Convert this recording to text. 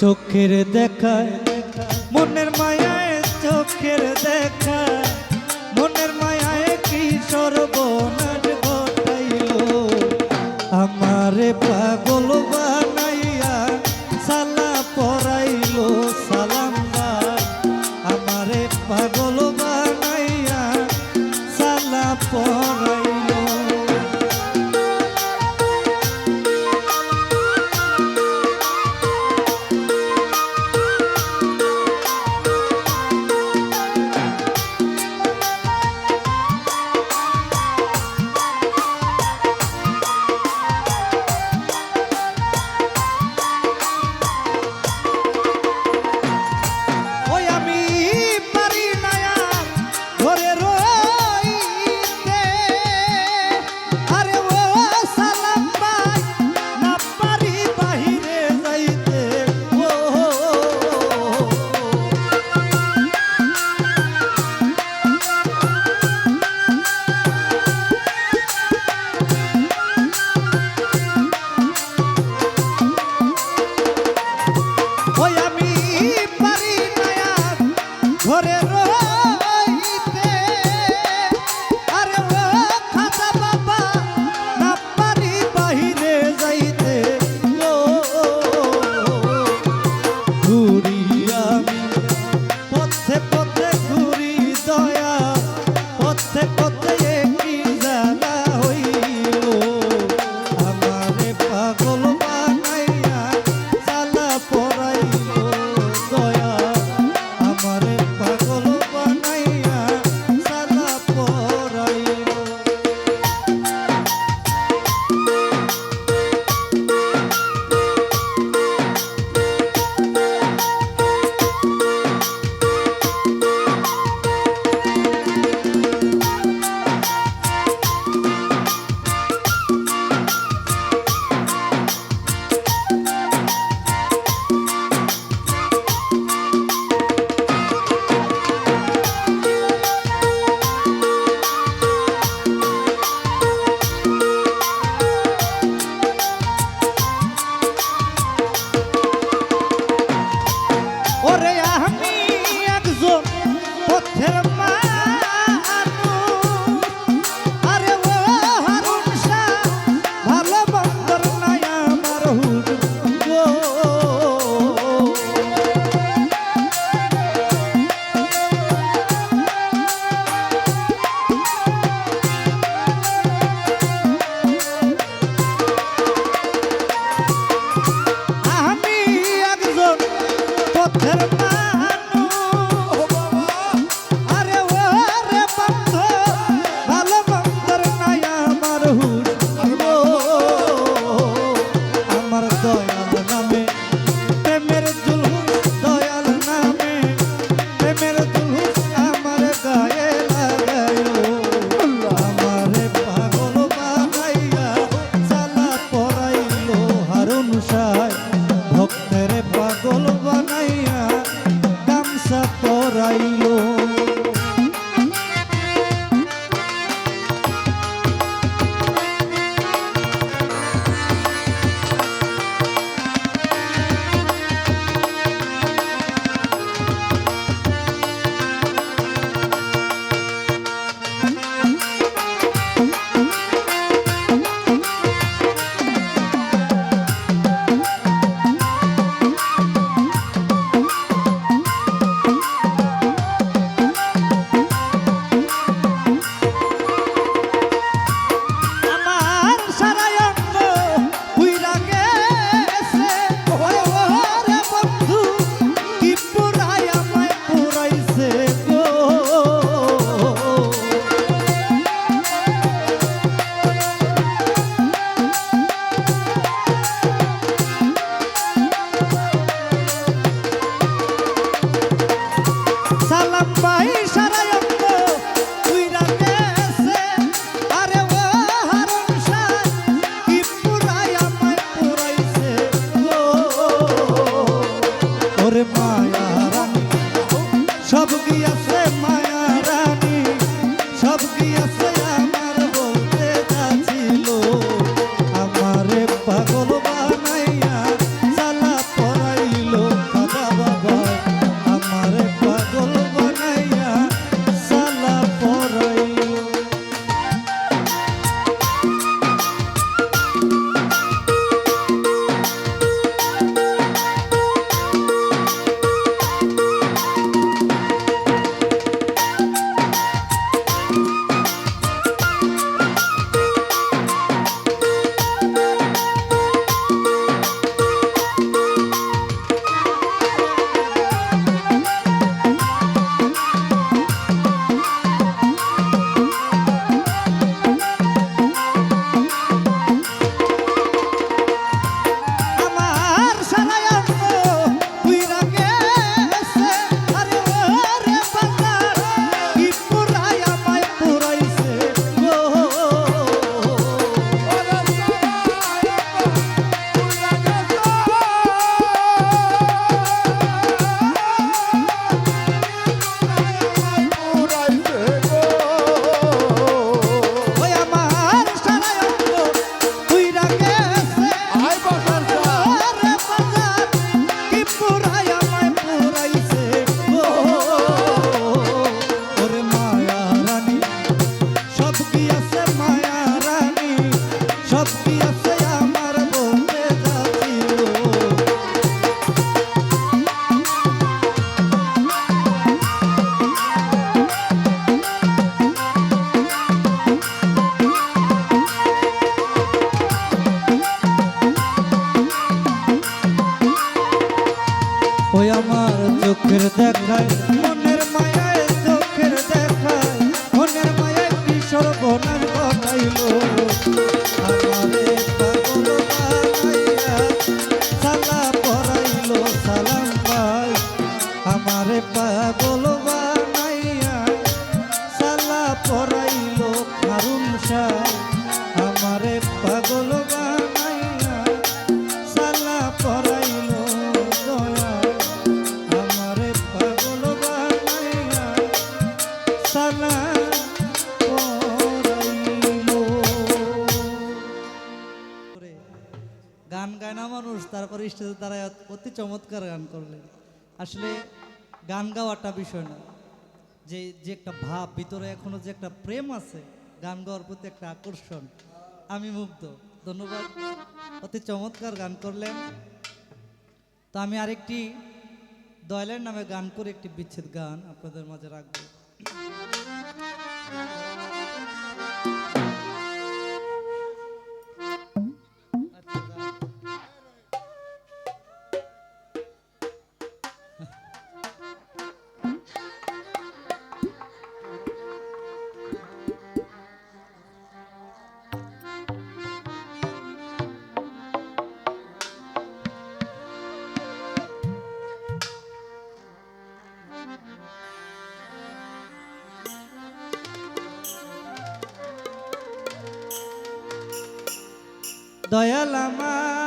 চোখের দেখায়, মনের মায়ায় চোখের দেখায়, মনের মায়ায় কি সর্বনাশ ঘটাইল? আমারে পাগল বানাইয়া সালা পরাইল, সালা পাগল বানাইয়া সালা পরাইল দয়া। আমারে পাগল বানাইয়া সালা গান গায় না মানুষ, তারপরে স্টেজে তারা অতি চমৎকার গান করলেন। আসলে গান গাওয়াটা বিষয় না। যে যে একটা ভাব, ভিতরে এখনও যে একটা প্রেম আছে, গান গাওয়ার প্রতি একটা আকর্ষণ। আমি মুগ্ধ। ধন্যবাদ। অতি চমৎকার গান করলেন। তো আমি আরেকটি দয়ালের নামে গান করে একটি বিচ্ছেদ গান আপনাদের মাঝে রাখব। দয়াল আমার।